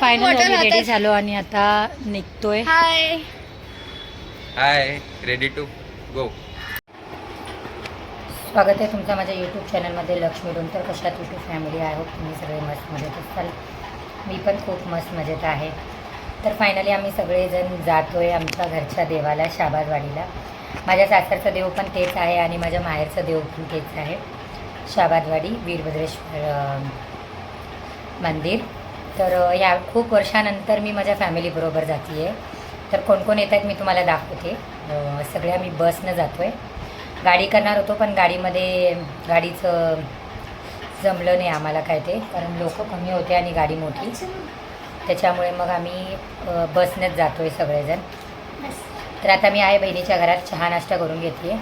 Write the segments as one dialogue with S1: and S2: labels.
S1: Final ready झालो आणि आता निघतोय.
S2: हाय
S3: हाय रेडी टू गो
S1: स्वागत आहे तुमचं माझ्या यूट्यूब चॅनलमध्ये लक्ष्मी डोंतर कशात यूट्यूब फॅमिली आहे? होप तुम्ही सगळे मस्त मजेत असाल. मी पण खूप मस्त मजेत आहे. तर फायनली आम्ही सगळेजण जातो आहे आमच्या घरच्या देवाला शाबादवाडीला. माझ्या सासरचं देव पण तेच आहे आणि माझ्या माहेरचं देव पण तेच आहे. शाबादवाडी वीरभद्रेश्वर मंदिर. तर ह्या खूप वर्षानंतर मी माझ्या फॅमिलीबरोबर जाते आहे तर कोण कोण येत आहेत मी तुम्हाला दाखवते. सगळ्या मी बसनं जातो आहे गाडी करणार होतो पण गाडीमध्ये गाडीचं जमलं नाही आम्हाला काय ते. कारण लोक कमी होते आणि गाडी मोठी. त्याच्यामुळे मग आम्ही बसनेच जातो आहे सगळेजण. तर आता मी आहे बहिणीच्या घरात. चहा नाश्ता करून घेते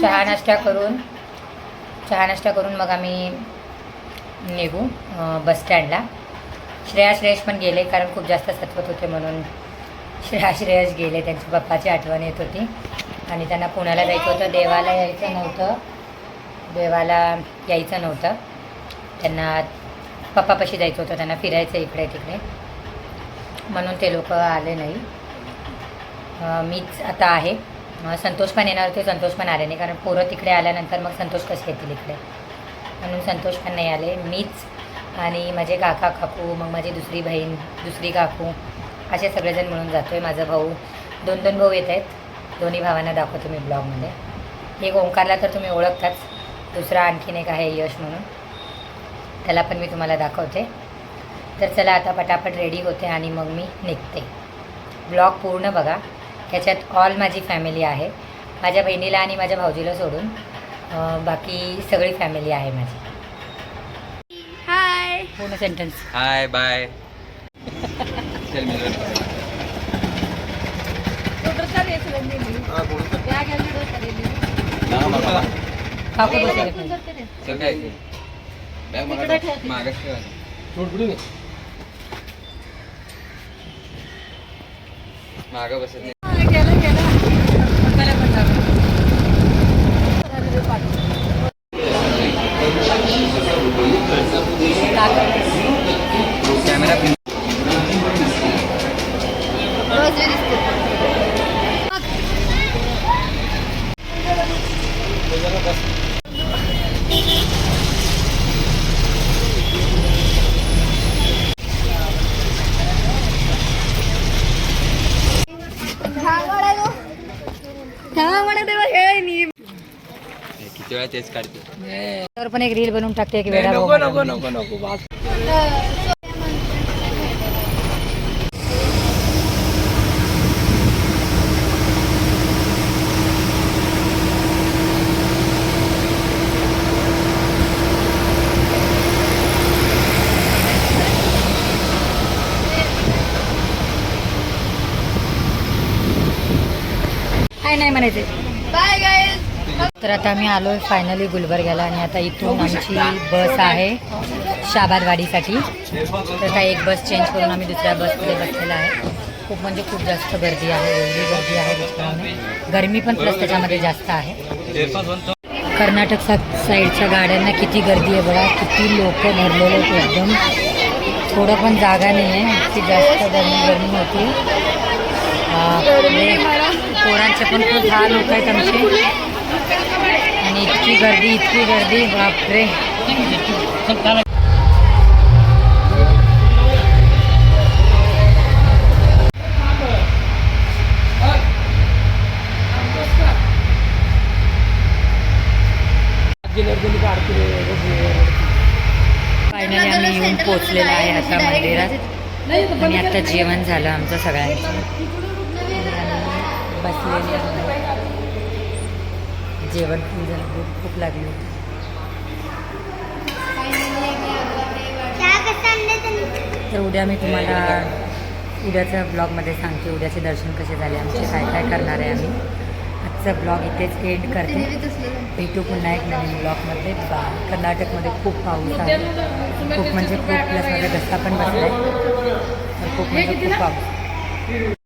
S1: चहा नाश्ता करून चहा नाश्ता करून मग आम्ही निघू बस स्टँडला. श्रेया श्रेयश पण गेले कारण खूप जास्त सतवत होते म्हणून श्रेया श्रेयश गेले त्यांच्या पप्पाची आठवण येत होती. आणि त्यांना पुण्याला जायचं होतं देवाला यायचं नव्हतं. देवाला यायचं नव्हतं. त्यांना पप्पापाशी जायचं होतं त्यांना फिरायचं इकडे तिकडे. म्हणून ते लोक आले नाही. मीच आता आहे. संतोष पण येणार होते संतोष पण आले नाही कारण पोरं तिकडे आल्यानंतर मग संतोष कसे येतील इकडे? म्हणून संतोष पण नाही आले मीच आणि माझे काका काकू मग माझी दुसरी बहीण दुसरी काकू असे सगळेजण मिळून जातो आहे माझा भाऊ. दोन दोन भाऊ येत आहेत. दोन्ही भावांना दाखवतो मी ब्लॉगमध्ये. एक ओंकारला तर तुम्ही ओळखताच. दुसरा आणखीन एक आहे यश म्हणून. त्याला पण मी तुम्हाला दाखवते. तर चला आता पटापट रेडी होते आणि मग मी निघते. ब्लॉग पूर्ण बघा. ह्याच्यात ऑल माझी फॅमिली आहे. माझ्या बहिणीला आणि माझ्या भाऊजीला सोडून बाकी सगळी फॅमिली आहे माझी.
S2: हाय
S1: पूर्ण सेंटेन्स
S3: हाय बाय. मागं बसत नाही
S2: ಆಗುತ್ತೆ
S3: किती वेळा तेच काढते
S1: तर पण एक रील बनवून टाकते की वेळा
S3: नको नको नको नको बस
S1: काय नाही म्हणायचे
S2: बाय गाईज
S1: तर आता आम्ही आलो आहे फायनली गुलबर्ग्याला आणि आता इथून आमची बस आहे शाबादवाडीसाठी. तर आता एक बस चेंज करून आम्ही दुसऱ्या बसमध्ये बसलेला आहे. खूप म्हणजे खूप जास्त गर्दी आहे एवढी गर्दी आहे त्याच्यामुळे गरमी पण प्लस त्याच्यामध्ये जास्त आहे. कर्नाटक सा साईडच्या गाड्यांना किती गर्दी आहे बघा. किती लोक भरलेले आहेत एकदम. थोडं पण जागा नाही आहे इतकी जास्त गरमी गरमी होती. पोरांचे पण खूप हाल होत आहेत आमचे. आणि इतकी गर्दी इतकी गर्दी बापरे. फायनली आम्ही येऊन पोचलेलो आहे आता मंदिरात. आणि आता जेवण झालं आमचं सगळ्यांचं. बसलेले जेवण पण झालं. भूक खूप लागली होती. तर उद्या मी तुम्हाला उद्याच्या ब्लॉगमध्ये सांगते. उद्याचे दर्शन कसे झाले आमचे काय काय करणार आहे आम्ही. आजचा ब्लॉग इथेच एंड करते. भेटू पुन्हा एक नवीन ब्लॉगमध्ये बा कर्नाटकमध्ये खूप पाऊस आहे. खूप म्हणजे खूप प्लस माझा घसा पण बसला आहे खूप म्हणजे खूप पाऊस